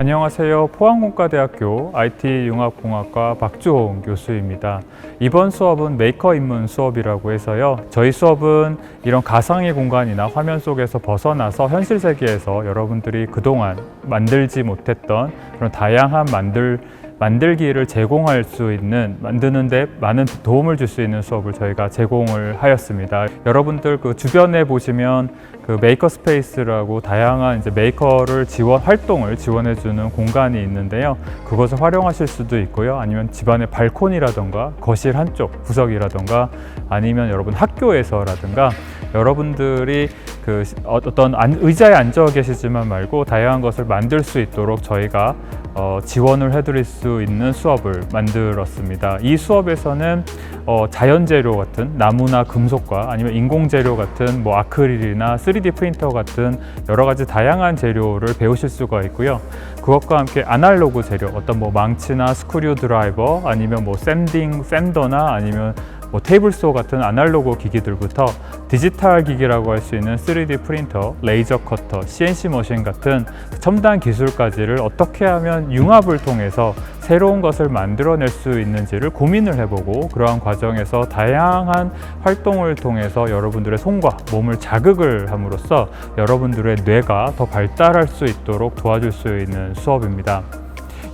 안녕하세요. 포항공과대학교 IT융합공학과 박주홍 교수입니다. 이번 수업은 메이커 입문 수업이라고 해서요. 저희 수업은 이런 가상의 공간이나 화면 속에서 벗어나서 현실 세계에서 여러분들이 그동안 만들지 못했던 그런 다양한 만들 만들기를 제공할 수 있는 만드는데 많은 도움을 줄 수 있는 수업을 저희가 제공을 하였습니다. 여러분들 그 주변에 보시면 그 메이커 스페이스라고 다양한 이제 메이커를 지원 활동을 지원해 주는 공간이 있는데요. 그것을 활용하실 수도 있고요. 아니면 집안의 발코니라던가 거실 한쪽 구석이라던가 아니면 여러분 학교에서라든가 여러분들이 그 어떤 안- 의자에 앉아 계시지만 말고 다양한 것을 만들 수 있도록 저희가 어, 지원을 해드릴 수 있는 수업을 만들었습니다. 이 수업에서는 어, 자연 재료 같은 나무나 금속과 아니면 인공 재료 같은 뭐 아크릴이나 3D 프린터 같은 여러 가지 다양한 재료를 배우실 수가 있고요. 그것과 함께 아날로그 재료, 어떤 뭐 망치나 스크류 드라이버 아니면 뭐 샌딩 샌더나 아니면 뭐 테이블 소 같은 아날로그 기기들부터 디지털 기기라고 할 수 있는 3D 프린터, 레이저 커터, CNC 머신 같은 첨단 기술까지를 어떻게 하면 융합을 통해서 새로운 것을 만들어낼 수 있는지를 고민을 해보고 그러한 과정에서 다양한 활동을 통해서 여러분들의 손과 몸을 자극을 함으로써 여러분들의 뇌가 더 발달할 수 있도록 도와줄 수 있는 수업입니다.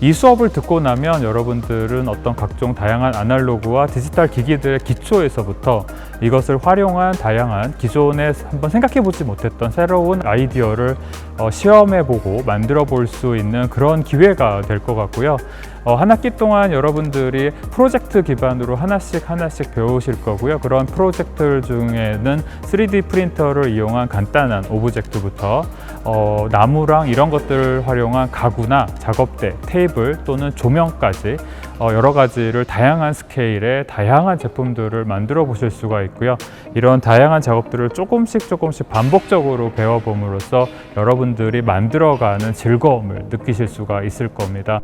이 수업을 듣고 나면 여러분들은 어떤 각종 다양한 아날로그와 디지털 기기들의 기초에서부터 이것을 활용한 다양한 기존에 한번 생각해 보지 못했던 새로운 아이디어를 어, 시험해 보고 만들어 볼 수 있는 그런 기회가 될 것 같고요. 어, 한 학기 동안 여러분들이 프로젝트 기반으로 하나씩 하나씩 배우실 거고요. 그런 프로젝트 중에는 3D 프린터를 이용한 간단한 오브젝트부터 어, 나무랑 이런 것들을 활용한 가구나 작업대, 테이블 또는 조명까지 어, 여러 가지를 다양한 스케일의 다양한 제품들을 만들어 보실 수가 있고요. 이런 다양한 작업들을 조금씩 조금씩 반복적으로 배워봄으로써 여러분들이 만들어가는 즐거움을 느끼실 수가 있을 겁니다.